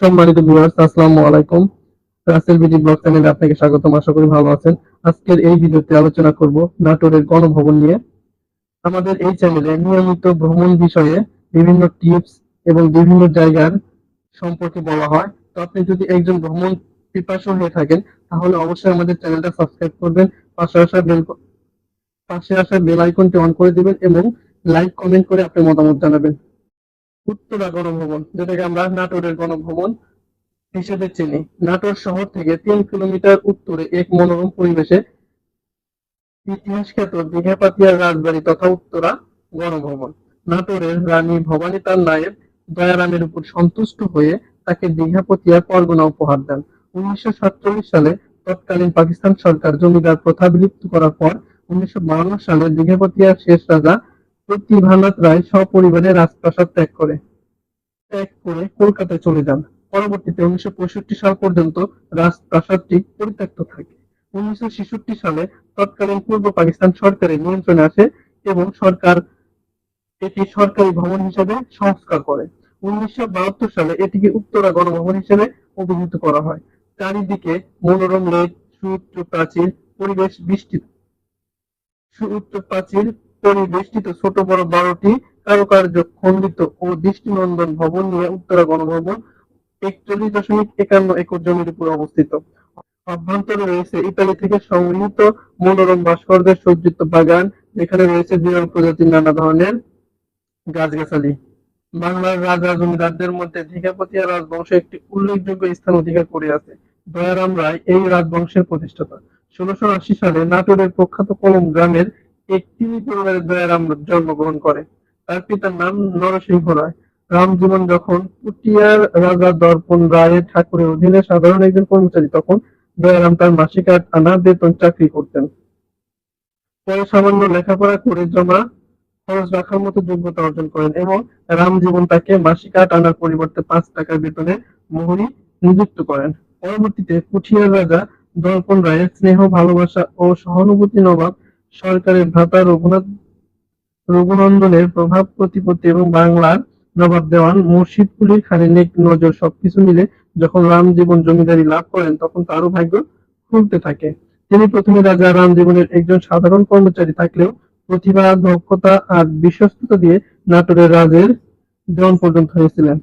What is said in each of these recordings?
সম্মানিত ভিউয়ার্স আসসালামু আলাইকুম। রাসেল বিডি ব্লগ চ্যানেলে আপনাকে স্বাগতম, আশা করি ভালো আছেন। আজকের এই ভিডিওতে আলোচনা করব নাটোরের গণভবন নিয়ে। আমাদের এই চ্যানেলে নিয়মিত ভ্রমণ বিষয়ে বিভিন্ন টিপস এবং বিভিন্ন জায়গার সম্পর্কে বলা হয়। তো আপনি যদি একজন ভ্রমণ পিপাসু হয়ে থাকেন, তাহলে অবশ্যই আমাদের চ্যানেলটা সাবস্ক্রাইব করবেন, পাশে আসা বেল পাশে আসা বেল আইকনটি অন করে দিবেন এবং লাইক কমেন্ট করে আপনি মতামত জানাবেন। উত্তরা গণভবন, যেটাকে আমরা নাটোরের গণভবন হিসেবে চিনি। নাটোর শহর থেকে তিন কিলোমিটার উত্তরে এক মনোরম পরিবেশে ইতিহাস খ্যাত দীঘাপাতিয়ার রাজবাড়ি তথা উত্তরা গণভবন। নাটোরের রানী ভবানী তার নায়েব দয়ারামের উপর সন্তুষ্ট হয়ে তাকে দীঘাপতিয়ার পরগনা উপহার দেন। উনিশশো সাতচল্লিশ সালে তৎকালীন পাকিস্তান সরকার জমিদার প্রথা বিলুপ্ত করার পর উনিশশো সালে দীঘাপতিয়ার শেষ রাজা প্রতিভানাথ রায় সপরিবারে রাজপ্রাসাদ ত্যাগ করে। ত্যাগ করে কলকাতায় চলে যান। পরবর্তীতে উনিশশো পঁয়ষট্টি সাল পর্যন্ত রাজপ্রাসাদটি পরিত্যক্ত থাকে। উনিশশো ছেষট্টি সালে তৎকালীন পূর্ব পাকিস্তান সরকারের নিয়ন্ত্রণে আসে এবং সরকার এটি সরকারি ভবন হিসেবে সংস্কার করে। উনিশশো বাহাত্তর সালে এটিকে উত্তরা গণভবন হিসেবে অভিহিত করা হয়। চারিদিকে মনোরম লেক সুউচ্চ প্রাচীর, পরিবেশ বৃষ্টিত সুউচ্চ প্রাচীর পরিবেষ্টিত ছোট বড় বারোটি কারুকার্য খন্ডিত ও দৃষ্টিনন্দন ভবন নিয়ে উত্তরা গণভবন একচল্লিশ দশমিক একান্ন একর জমির উপর অবস্থিত। অভ্যন্তরে রয়েছে ইতালি থেকে সংগৃহীত মনোরম ভাস্কর্যের সজ্জিত বাগান। যেখানে রয়েছে বিরল প্রজাতির নানা ধরনের গাছগাছালি। বাংলার রাজা জমিদারদের মধ্যে দীঘাপতিয়া রাজবংশ একটি উল্লেখযোগ্য স্থান অধিকার করে আছে। দয়ারাম রায় এই রাজবংশের প্রতিষ্ঠাতা। ষোলোশো আশি সালে নাটোরের প্রখ্যাত কলম গ্রামের একটি পরিবারে দয়ারাম জন্মগ্রহণ করে। তার পিতার নাম নরসিংহ রায়। রামজীবন যখন পুটিয়ার রাজা দর্পণ রায়ের ঠাকুরের অধীনে সাধারণ একজন কর্মচারী, তখন দয়ারাম তার মাসিক আনা বেতন চাকরি করতেন। পরে সামান্য লেখাপড়া করে জমা খরচ রাখার মতো যোগ্যতা অর্জন করেন এবং রামজীবন তাকে মাসিক আট আনার পরিবর্তে পাঁচ টাকার বেতনে মোহরি নিযুক্ত করেন। পরবর্তীতে পুঠিয়ার রাজা দর্পণ রায়ের স্নেহ, ভালোবাসা ও সহানুভূতি নবাব সরকারের ভ্রাতা রঘুনাথ, রঘুনন্দনের প্রভাব প্রতিপত্তি এবং বাংলার নবাব দেওয়ান মুর্শিদ কুলির খানের নেক নজর সবকিছু মিলে যখন রামজীবন জমিদারি লাভ করেন, তখন তারও ভাগ্য খুলতে থাকে। তিনি প্রথমে রাজা রামজীবনের একজন সাধারণ কর্মচারী থাকলেও প্রতিভা, দক্ষতা আর বিশ্বস্ততা দিয়ে নাটোরের রাজের দেওয়ান পর্যন্ত হয়েছিলেন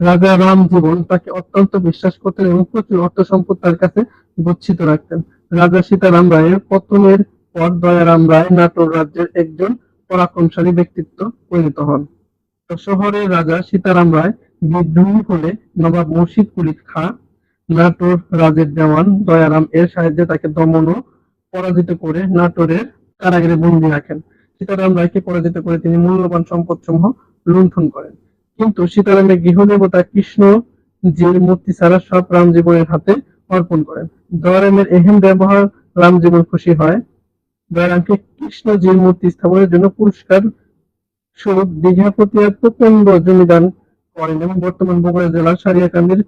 রাজা রামজীবন তাকে অত্যন্ত বিশ্বাস করতেন এবং প্রচুর অর্থ সম্পদ তার কাছে গচ্ছিত রাখতেন। রাজা সীতারাম রায়ের পতনের পর দয়ারাম রায় নাটোর রাজ্যের একজন পরাক্রমশালী ব্যক্তিত্ব পরিণত হন। শহরের রাজা সীতারাম রায় বিদ্রোহী হলে নবাব মুর্শিদ কুলি খাঁ, নাটোর রাজের দেওয়ান দয়ারাম এর সাহায্যে তাকে দমন ও পরাজিত করে নাটোরের কারাগারে বন্দী রাখেন। সীতারাম রায়কে পরাজিত করে তিনি মূল্যবান সম্পদ সমূহ লুণ্ঠন করেন। কিন্তু সীতারামের গৃহদেবতা কৃষ্ণ জির মূর্তি ছাড়া সব রামজীবনের হাতে অর্পণ করেন। দয়ারামের এহেন ব্যবহার রামজীবন খুশি হয় দয়ারামকে কৃষ্ণজির মূর্তি স্থাপনের জন্য পুরস্কার স্বরূপ দীঘা দীঘাপতিয়া প্রচণ্ড জমিদান করেন এবং বর্তমান বগুড়া জেলার সারিয়াকান্দির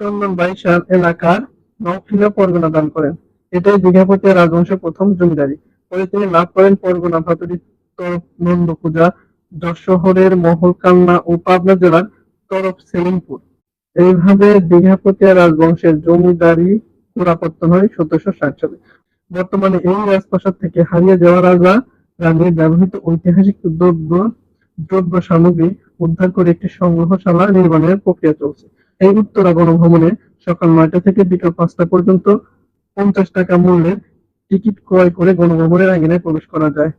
চন্দন বাইশাল এলাকার নৌখিলা পরগনা দান করেন। এটাই দীঘাপতিয়া রাজবংশের প্রথম জমিদারি। পরে তিনি লাভ করেন পরগনা ভাতুরি তরফ নন্দপূজা যশোহরের মহলকান্না ও পাবনা জেলার তরফ সেলিমপুর। এইভাবে দীঘাপতিয়া রাজবংশের জমিদারি পুরাপত্তন হয় সতেরোশো ষাট সালে। বর্তমানে এই রাজপ্রাসাদ থেকে হারিয়ে যাওয়া রাজা রানীর ব্যবহৃত ঐতিহাসিক দ্রব্য দ্রব্য সামগ্রী উদ্ধার করে একটি সংগ্রহশালা নির্মাণের প্রক্রিয়া চলছে। এই উত্তরা গণভবনে সকাল নয়টা থেকে বিকাল পাঁচটা পর্যন্ত পঞ্চাশ টাকা মূল্যের টিকিট ক্রয় করে গণভবনের আঙিনায় প্রবেশ করা যায়।